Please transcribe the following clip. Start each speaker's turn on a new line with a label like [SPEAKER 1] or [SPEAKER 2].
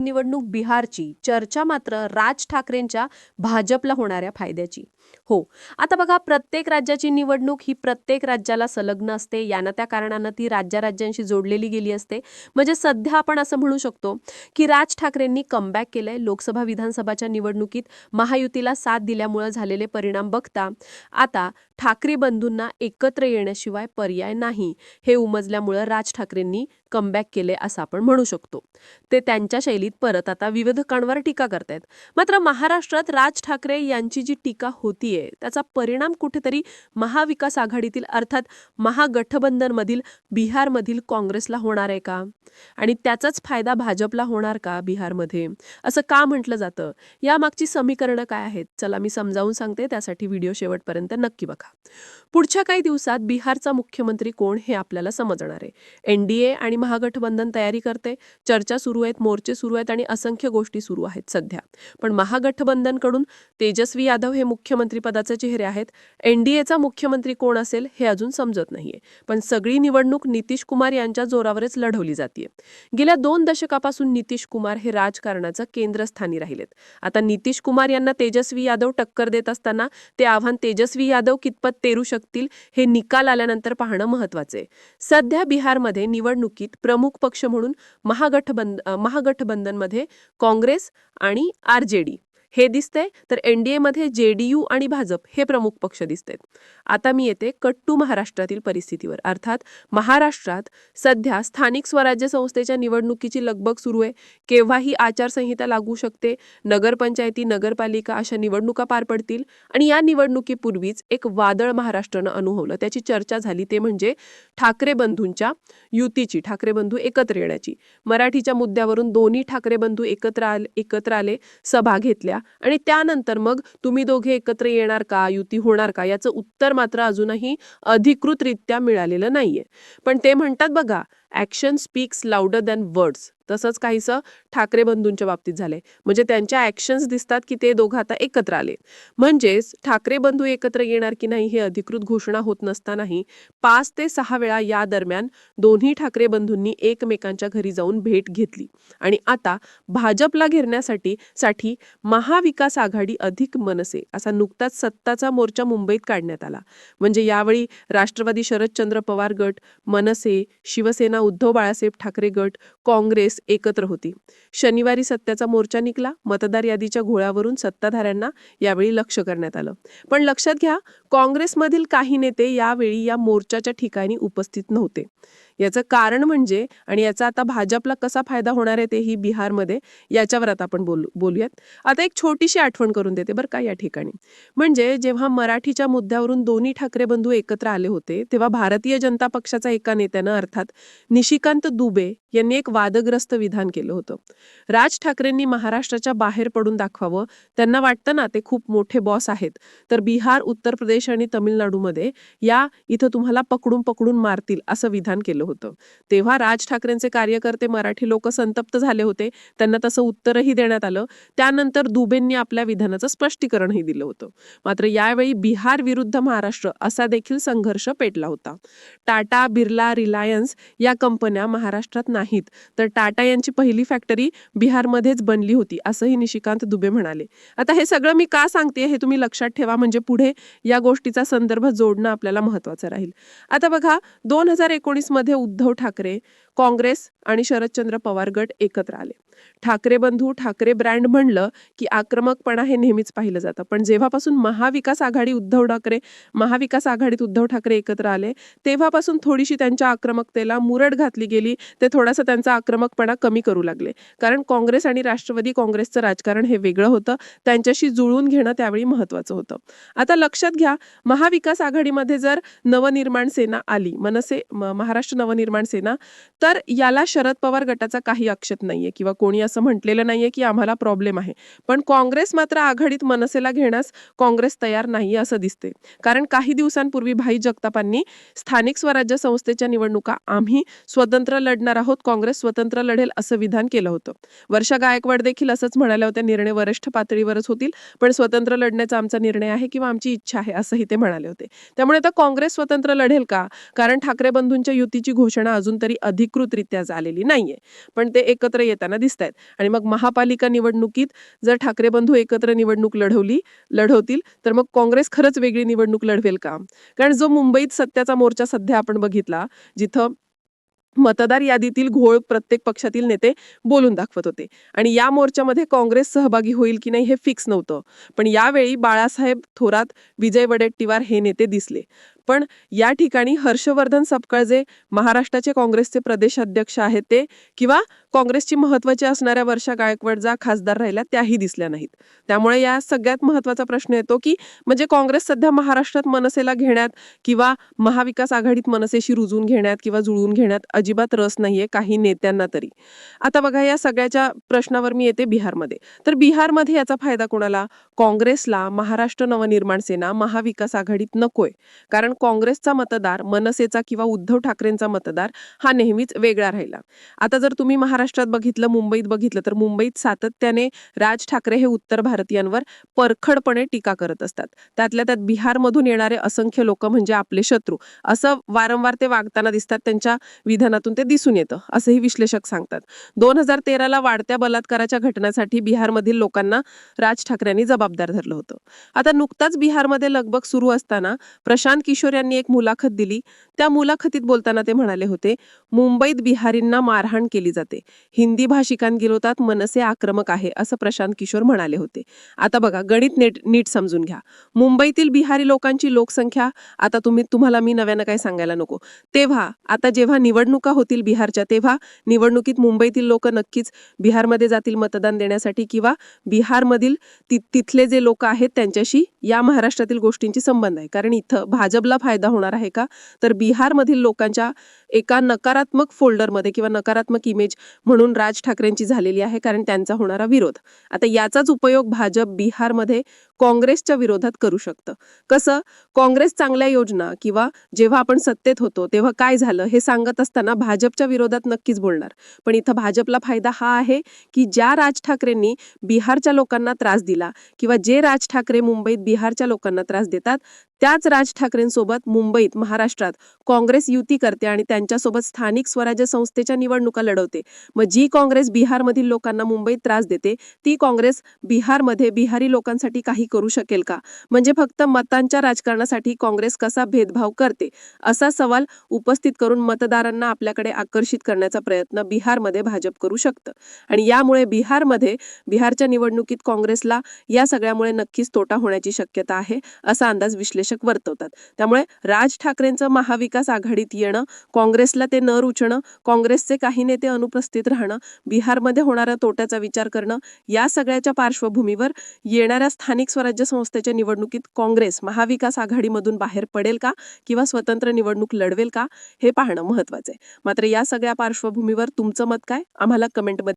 [SPEAKER 1] निवडणूक बिहारची चर्चा मात्र राज ठाकरेंच्या भाजपला होणाऱ्या फायद्याची. हो आता बघा प्रत्येक राज्याची निवडणूक ही प्रत्येक राज्याला संलग्न असते. यानं त्या कारणानं ती राज्या राज्यांशी जोडलेली गेली असते. म्हणजे सध्या आपण असं म्हणू शकतो की राज ठाकरेंनी कमबॅक केलंय लोकसभा विधानसभाच्या निवडणुकीत. महायुतीला साथ दिल्यामुळं झालेले परिणाम बघता आता ठाकरे बंधूंना एकत्र येण्याशिवाय पर्याय नाही. हे उमजल्यामुळं राज ठाकरेंनी कमबॅक केले असं आपण म्हणू शकतो. ते त्यांच्या शैलीत परत आता विरोधकांवर टीका करतायत. मात्र महाराष्ट्रात राज ठाकरे यांची जी टीका होतीये त्याचा परिणाम कुठेतरी महाविकास आघाडीतील अर्थात महागठबंधनमधील बिहारमधील काँग्रेसला होणार आहे का? आणि त्याचाच फायदा भाजपला होणार का बिहारमध्ये? असं का म्हटलं जातं? यामागची समीकरणं काय आहेत? चला मी समजावून सांगते त्यासाठी व्हिडिओ शेवटपर्यंत नक्की बघा. पुढच्या काही दिवसात बिहारचा मुख्यमंत्री कोण हे आपल्याला समजणार आहे. एनडीए आणि महागठबंधन तयारी करते चर्चा सुरू आहेत मोर्चे सुरू आहेत. आहेत आणि असंख्य गोष्टी सुरू आहेत सध्या. पण महागठबंधनकडून तेजस्वी यादव हे मुख्यमंत्रीपदाचे चेहरे आहेत. एनडीएचा मुख्यमंत्री कोण असेल हे अजून समजत नाहीये. पण सगळी निवडणूक नितीश कुमार यांच्या जोरावरच लढवली जाते गेल्या दोन दशकापासून नितीश कुमार हे राजकारणाचं केंद्रस्थानी राहिलेत. आता नितीश कुमार यांना तेजस्वी यादव टक्कर देत असताना ते आव्हान तेजस्वी यादव कितपत तेरू शकतील हे निकाल आल्यानंतर पाहणं महत्त्वाचे आहे. सध्या बिहारमध्ये निवडणुकीत प्रमुख पक्ष म्हणून महागठबंध महागठबंधन महागठबंधनमध्ये काँग्रेस आणि आर जे डी हे दिसतंय तर एनडीएमध्ये जे डी यू आणि भाजप हे प्रमुख पक्ष दिसतात. आता मी येते कट्टू महाराष्ट्रातील परिस्थितीवर. अर्थात महाराष्ट्रात सध्या स्थानिक स्वराज्य संस्थेच्या निवडणुकीची लगबग सुरू आहे. केव्हाही आचारसंहिता लागू शकते. नगरपंचायती नगरपालिका अशा निवडणुका पार पडतील. आणि या निवडणुकीपूर्वीच एक वादळ महाराष्ट्रानं अनुभवलं. त्याची चर्चा झाली ते म्हणजे ठाकरे बंधूंच्या युतीची ठाकरे बंधू एकत्र येण्याची. मराठीच्या मुद्द्यावरून दोन्ही ठाकरे बंधू एकत्र आले एकत्र आले सभा घेतल्या. आणि त्यानंतर मग तुम्ही दोघे एकत्र येणार का? युती होणार का? याचं उत्तर मात्र अजूनही अधिकृतरित्या मिळालेलं नाहीये. पण ते म्हणतात बघा action speaks louder than words तसंच काहीसं ठाकरे बंधूंच्या बाबतीत झालंय. म्हणजे त्यांच्या ॲक्शन्स दिसतात की ते दोघं आता एकत्र आले म्हणजेच ठाकरे बंधू एकत्र येणार की नाही हे अधिकृत घोषणा होत नसतानाही पाच ते सहा वेळा या दरम्यान दोन्ही ठाकरे बंधूंनी एकमेकांच्या घरी जाऊन भेट घेतली. आणि आता भाजपला घेरण्यासाठी साठी महाविकास आघाडी अधिक मनसे असा नुकताच सत्ताचा मोर्चा मुंबईत काढण्यात आला. म्हणजे यावेळी राष्ट्रवादी शरदचंद्र पवार गट मनसे शिवसेना उद्धव बाळासाहेब ठाकरे गट काँग्रेस एकत्र होती. शनिवारी सत्याचा मोर्चा निघला. मतदार यादीच्या घोळ्यावरून सत्ताधाऱ्यांना यावेळी लक्ष करण्यात आलं. पण लक्षात घ्या काँग्रेसमधील काही नेते यावेळी या मोर्चाच्या ठिकाणी उपस्थित नव्हते. याचं कारण म्हणजे आणि याचा आता भाजपला कसा फायदा होणार आहे तेही बिहारमध्ये याच्यावर आता आपण बोलू बोलूयात. आता एक छोटीशी आठवण करून देते बरं का या ठिकाणी. म्हणजे जेव्हा मराठीच्या मुद्द्यावरून दोन्ही ठाकरे बंधू एकत्र आले होते तेव्हा भारतीय जनता पक्षाचा एका नेत्यानं अर्थात निशिकांत दुबे यांनी एक वादग्रस्त विधान केलं होतं. राज ठाकरेंनी महाराष्ट्राच्या बाहेर पडून दाखवावं त्यांना वाटतं ना ते खूप मोठे बॉस आहेत. तर बिहार उत्तर प्रदेश आणि तमिळनाडूमध्ये या इथं तुम्हाला पकडून पकडून मारतील असं विधान केलं होतं. तेव्हा राज ठाकरेंचे कार्यकर्ते मराठी लोक संतप्त झाले होते. त्यांना तसं उत्तरही देण्यात आलं. त्यानंतर दुबेंनी आपल्या विधानाचं स्पष्टीकरणही दिलं होतं. मात्र यावेळी बिहार विरुद्ध महाराष्ट्र असा देखील संघर्ष पेटला होता. टाटा बिर्ला रिलायन्स या कंपन्या महाराष्ट्रात नाहीत. तर टाटा यांची पहिली फॅक्टरी बिहारमध्येच बनली होती असंही निशिकांत दुबे म्हणाले. आता हे सगळं मी का सांगते हे तुम्ही लक्षात ठेवा. म्हणजे पुढे या गोष्टीचा संदर्भ जोडणं आपल्याला महत्वाचं राहील. आता बघा दोन हजार एकोणीसमध्ये उद्धव ठाकरे काँग्रेस आणि शरदचंद्र पवार गट एकत्र आले. ठाकरे बंधू ठाकरे ब्रँड म्हणलं की आक्रमकपणा हे नेहमीच पाहिलं जातं. पण जेव्हापासून महाविकास आघाडी उद्धव ठाकरे महाविकास आघाडीत उद्धव ठाकरे एकत्र आले तेव्हापासून थोडीशी त्यांच्या आक्रमकतेला मुरड घातली गेली ते थोडासा त्यांचा आक्रमकपणा कमी करू लागले. कारण काँग्रेस आणि राष्ट्रवादी काँग्रेसचं राजकारण हे वेगळं होतं त्यांच्याशी जुळवून घेणं त्यावेळी महत्वाचं होतं. आता लक्षात घ्या महाविकास आघाडीमध्ये जर नवनिर्माण सेना आली मनसे महाराष्ट्र नवनिर्माण सेना तर याला शरद पवार गटाचा काही आक्षेप नाहीये किंवा कोणी असं म्हटलेलं नाहीये की आम्हाला प्रॉब्लेम आहे. पण काँग्रेस मात्र आघाडीत मनसेला घेण्यास काँग्रेस तयार नाही असं दिसते कारण काही दिवसांपूर्वी भाई जगतापांनी स्थानिक स्वराज्य संस्थेच्या निवडणुका आम्ही स्वतंत्र लढणार आहोत काँग्रेस स्वतंत्र लढेल असं विधान केलं होतं. वर्षा गायकवाड देखील असंच म्हणाल्या होत्या निर्णय वरिष्ठ पातळीवरच होतील पण स्वतंत्र लढण्याचा आमचा निर्णय आहे किंवा आमची इच्छा आहे असंही ते म्हणाले होते. त्यामुळे आता काँग्रेस स्वतंत्र लढेल का? कारण ठाकरे बंधूंच्या युतीची घोषणा अजून तरी अधिक
[SPEAKER 2] अधिकृतरित्या झालेली नाहीये. पण ते एकत्र येताना दिसत आहेत आणि मग महापालिका निवडणुकीत जर ठाकरे बंधू एकत्र निवडणूक लढवली लढवतील तर मग काँग्रेस खरंच वेगळी निवडणूक लढवेल का? कारण जो मुंबईत सत्याचा मोर्चा सध्या आपण बघितला जिथं मतदार यादीतील घोळ प्रत्येक पक्षातील नेते बोलून दाखवत होते. आणि या मोर्चामध्ये काँग्रेस सहभागी होईल की नाही हे फिक्स नव्हतं. पण यावेळी बाळासाहेब थोरात विजय वडेट्टीवार हे नेते दिसले. पण या ठिकाणी हर्षवर्धन सपकाळ जे महाराष्ट्राचे काँग्रेसचे प्रदेशाध्यक्ष आहेत ते किंवा काँग्रेसची महत्वाची असणाऱ्या वर्षा गायकवाड ज्या खासदार राहिल्या त्याही दिसल्या नाहीत. त्यामुळे या सगळ्यात महत्त्वाचा प्रश्न येतो की म्हणजे काँग्रेस सध्या महाराष्ट्रात मनसेला घेण्यात किंवा महाविकास आघाडीत मनसेशी रुजून घेण्यात किंवा जुळवून घेण्यात अजिबात रस नाहीये काही नेत्यांना तरी. आता बघा या सगळ्याच्या प्रश्नावर मी येते बिहारमध्ये. तर बिहारमध्ये याचा फायदा कोणाला? काँग्रेसला महाराष्ट्र नवनिर्माण सेना महाविकास आघाडीत नकोय. कारण काँग्रेसचा मतदार मनसेचा किंवा उद्धव ठाकरेंचा मतदार हा नेहमीच वेगळा राहिला. आता जर तुम्ही महाराष्ट्रात बघितलं मुंबईत बघितलं तर मुंबईत सातत्याने राज ठाकरे हे उत्तर भारतीयांवर परखडपणे टीका करत असतात. त्यातल्या त्यात बिहारमधून येणारे असंख्य लोक म्हणजे आपले शत्रू. असं वारंवार ते वागताना दिसतात त्यांच्या विधानातून ते दिसून येतं असंही विश्लेषक सांगतात. दोन हजार तेराला वाढत्या बलात्काराच्या घटनासाठी बिहारमधील लोकांना राज ठाकरेंनी जबाबदार धरलं होतं. आता नुकताच बिहारमध्ये लगबग सुरू असताना प्रशांत किशोर किशोर यांनी एक मुलाखत दिली. त्या मुलाखतीत बोलताना ते म्हणाले होते मुंबईत बिहारींना मारहाण केली जाते. हिंदी भाषिकांविरोधात मनसे आक्रमक आहे असं प्रशांत किशोर म्हणाले होते. आता बघा गणित नीट नीट समजून घ्या. मुंबईतील बिहारी लोकांची लोकसंख्या आता तुम्ही तुम्हाला मी नव्यानं काही सांगायला नको. तेव्हा आता जेव्हा निवडणुका होतील बिहारच्या तेव्हा निवडणुकीत मुंबईतील लोक नक्कीच बिहारमध्ये जातील मतदान देण्यासाठी किंवा बिहारमधील ति तिथले जे लोक आहेत त्यांच्याशी या महाराष्ट्रातील गोष्टींची संबंध आहे. कारण इथं भाजपला फायदा होणार आहे का? तर बिहारमधील लोकांच्या एका नकारात्मक फोल्डरमध्ये किंवा नकारात्मक इमेज म्हणून राज ठाकरेंची झालेली आहे कारण त्यांचा होणारा विरोध. आता याचाच उपयोग भाजप बिहारमध्ये काँग्रेसच्या विरोधात करू शकतं. कसं? काँग्रेस चांगल्या योजना किंवा जेव्हा आपण सत्तेत होतो तेव्हा काय झालं? हे सांगत असताना भाजपच्या विरोधात नक्कीच बोलणार. पण इथं भाजपला फायदा हा आहे की ज्या राज ठाकरेंनी बिहारच्या लोकांना त्रास दिला किंवा जे राज ठाकरे मुंबईत बिहारच्या लोकांना त्रास देतात त्याच राज ठाकरेंसोबत मुंबईत महाराष्ट्रात काँग्रेस युती करते आणि त्यांच्यासोबत स्थानिक स्वराज्य संस्थेच्या निवडणुका लढवते. मग जी काँग्रेस बिहारमधील लोकांना मुंबईत त्रास देते ती काँग्रेस बिहारमध्ये बिहारी लोकांसाठी काही करू शकेल का? म्हणजे फक्त मतांच्या राजकारणासाठी काँग्रेस कसा भेदभाव करते? असा सवाल उपस्थित करून मतदारांना आपल्याकडे आकर्षित करण्याचा प्रयत्न बिहारमध्ये भाजप करू शकतं. आणि यामुळे बिहारमध्ये बिहारच्या निवडणुकीत काँग्रेसला या सगळ्यामुळे नक्कीच तोटा होण्याची शक्यता आहे असा अंदाज विश्लेषक वर्तवतात. त्यामुळे राज ठाकरेंचं महाविकास आघाडीत येणं काँग्रेसला ते न रुचणं काँग्रेसचे काही नेते अनुपस्थित राहणं बिहारमध्ये होणाऱ्या तोट्याचा विचार करणं या सगळ्याच्या पार्श्वभूमीवर येणाऱ्या स्थानिक स्वराज्य संस्थेच्या निवडणुकीत काँग्रेस महाविकास आघाडीमधून बाहेर पडेल का किंवा स्वतंत्र निवडणूक लढवेल का हे पाहणं महत्वाचं आहे. मात्र या सगळ्या पार्श्वभूमीवर तुमचं मत काय? आम्हाला कमेंटमध्ये